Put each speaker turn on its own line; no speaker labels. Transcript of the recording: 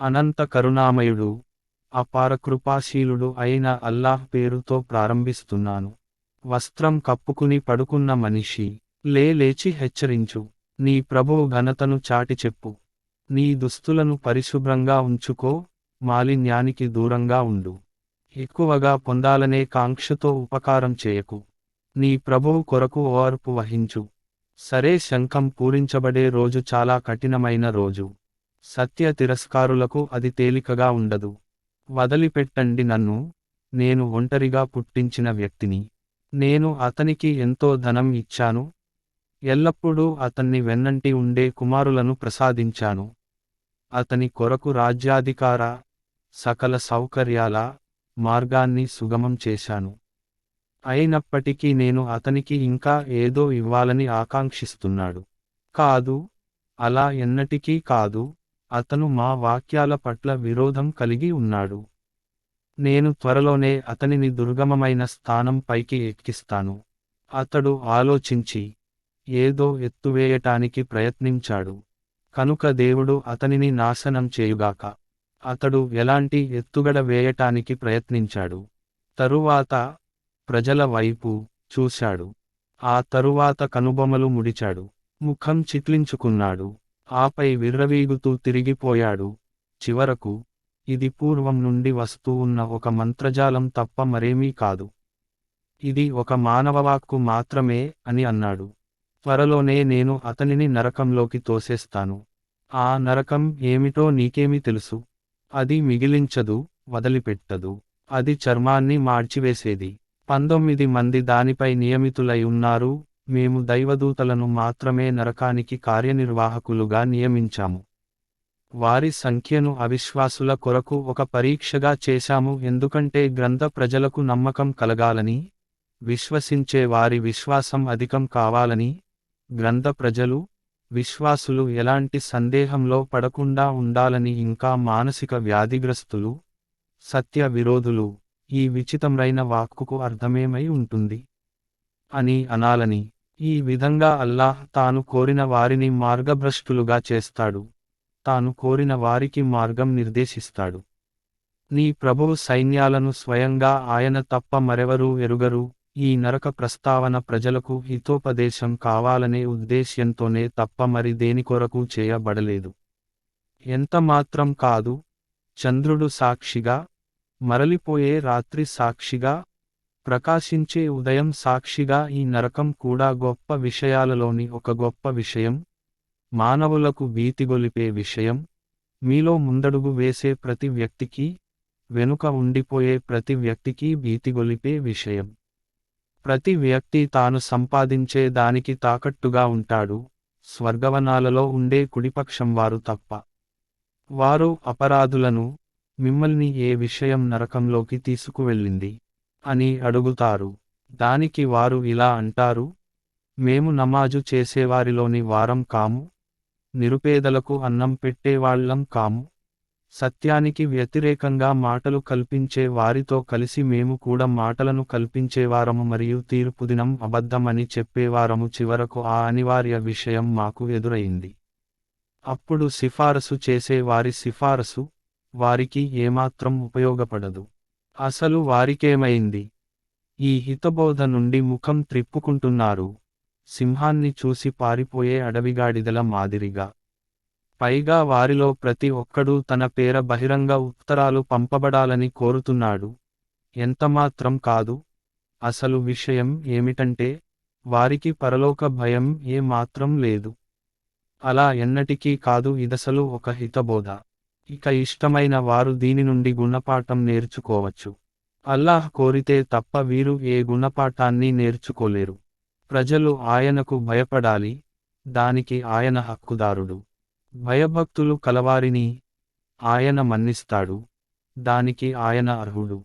అనంత కరుణామయుడు అపార కృపాశీలుడు అయిన అల్లాహ్ పేరుతో ప్రారంభిస్తున్నాను. వస్త్రం కప్పుకుని పడుకున్న మనిషి లే లేచి హెచ్చరించు నీ ప్రభువు ఘనతను చాటి చెప్పు. నీ దుస్తులను పరిశుభ్రంగా ఉంచుకో మాలిన్యానికి దూరంగా ఉండు. ఎక్కువగా పొందాలనే కాంక్షతో ఉపకారం చేయకు. నీ ప్రభువు కొరకు ఓర్పు వహించు. సరే శంఖం పూరించబడే రోజు చాలా కఠినమైన రోజు. సత్య తిరస్కారులకు అది తేలికగా ఉండదు. వదిలిపెట్టండి నన్ను నేను ఒంటరిగా పుట్టించిన వ్యక్తిని. నేను అతనికి ఎంతో ధనం ఇచ్చాను. ఎల్లప్పుడూ అతన్ని వెన్నంటి ఉండే కుమారులను ప్రసాదించాను. అతని కొరకు రాజ్యాధికార సకల సౌకర్యాల మార్గాన్ని సుగమం చేశాను. అయినప్పటికీ నేను అతనికి ఇంకా ఏదో ఇవ్వాలని ఆకాంక్షిస్తున్నాడు. కాదు అలా ఎన్నటికీ కాదు. అతను మా వాక్యాల పట్ల విరోధం కలిగి ఉన్నాడు. నేను త్వరలోనే అతనిని దుర్గమమైన స్థానం పైకి ఎక్కిస్తాను. అతడు ఆలోచించి ఏదో ఎత్తువేయటానికి ప్రయత్నించాడు. కనుక దేవుడు అతనిని నాశనం చేయుగాక అతడు ఎలాంటి ఎత్తుగడ వేయటానికి ప్రయత్నించాడు. తరువాత ప్రజల వైపు చూశాడు. ఆ తరువాత కనుబొమలు ముడిచాడు. ముఖం చిట్లించుకున్నాడు. ఆపై విర్రవీగుతూ తిరిగిపోయాడు. చివరకు ఇది పూర్వం నుండి వస్తూ ఉన్న ఒక మంత్రజాలం తప్ప మరేమీ కాదు. ఇది ఒక మానవవాక్కు మాత్రమే అని అన్నాడు. త్వరలోనే నేను అతనిని నరకంలోకి తోసేస్తాను. ఆ నరకం ఏమిటో నీకేమి తెలుసు. అది మిగిలించదు వదిలిపెట్టదు. అది చర్మాన్ని మార్చివేసేది. పంతొమ్మిది మంది దానిపై నియమితులై ఉన్నారు మేము దైవదూతలను మాత్రమే నరకానికి కార్యనిర్వాహకులుగా నియమించాము. వారి సంఖ్యను అవిశ్వాసుల కొరకు ఒక పరీక్షగా చేశాము. ఎందుకంటే గ్రంథ ప్రజలకు నమ్మకం కలగాలని విశ్వసించే వారి విశ్వాసం అధికం కావాలని గ్రంథ ప్రజలు విశ్వాసులు ఎలాంటి సందేహంలో పడకుండా ఉండాలని ఇంకా మానసిక వ్యాధిగ్రస్తులు సత్య విరోధులు ఈ విచితమైన వాక్కుకు అర్థమేమై ఉంటుంది? అని అనాలని ఈ విధంగా అల్లాహ్ తాను కోరిన వారిని మార్గభ్రష్టులుగా చేస్తాడు. తాను కోరిన వారికి మార్గం నిర్దేశిస్తాడు. నీ ప్రభువు సైన్యాలను స్వయంగా ఆయన తప్ప మరెవరూ ఎరుగరు. ఈ నరక ప్రస్తావన ప్రజలకు హితోపదేశం కావాలనే ఉద్దేశ్యంతోనే తప్ప మరి దేని కొరకు చేయబడలేదు. ఎంత మాత్రం కాదు. చంద్రుడు సాక్షిగా మరలిపోయే రాత్రి సాక్షిగా ప్రకాశించే ఉదయం సాక్షిగా ఈ నరకం కూడా గొప్ప విషయాలలోని ఒక గొప్ప విషయం. మానవులకు భీతిగొలిపే విషయం. మీలో ముందడుగు వేసే ప్రతి వ్యక్తికి వెనుక ఉండిపోయే ప్రతి వ్యక్తికి భీతిగొలిపే విషయం. ప్రతి వ్యక్తి తాను సంపాదించే దానికి తాకట్టుగా ఉంటాడు. స్వర్గవనాలలో ఉండే కుడిపక్షం వారు తప్ప. వారు అపరాధులను మిమ్మల్ని ఏ విషయం నరకంలోకి తీసుకువెళ్ళింది? అని అడుగుతారు. దానికి వారు ఇలా అంటారు. మేము నమాజు చేసేవారిలోని వారం కాము. నిరుపేదలకు అన్నం పెట్టేవాళ్ళం కాము. సత్యానికి వ్యతిరేకంగా మాటలు కల్పించే వారితో కలిసి మేము కూడా మాటలను కల్పించేవారము మరియు తీర్పుదినం అబద్ధమని చెప్పేవారము చివరకు ఆ అనివార్య విషయం మాకు ఎదురైంది. అప్పుడు సిఫారసు చేసే వారి సిఫారసు వారికి ఏమాత్రం ఉపయోగపడదు. అసలు వారికేమైంది? ఈ హితబోధ నుండి ముఖం త్రిప్పుకుంటున్నారు. సింహాన్ని చూసి పారిపోయే అడవిగాడిదల మాదిరిగా. పైగా వారిలో ప్రతి ఒక్కడూ తన పేర బహిరంగ ఉత్తరాలు పంపబడాలని కోరుతున్నాడు. ఎంతమాత్రం కాదు. అసలు విషయం ఏమిటంటే వారికి పరలోక భయం ఏ మాత్రం లేదు. అలా ఎన్నటికీ కాదు ఇదసలు ఒక హితబోధ. ఇక ఇష్టమైన వారు దీని నుండి గుణపాఠం నేర్చుకోవచ్చు. అల్లాహ్ కోరితే తప్ప వీరు ఏ గుణపాఠాన్ని నేర్చుకోలేరు. ప్రజలు ఆయనకు భయపడాలి దానికి ఆయన హక్కుదారుడు. భయభక్తులు కలవారిని ఆయన మన్నిస్తాడు దానికి ఆయన అర్హుడు.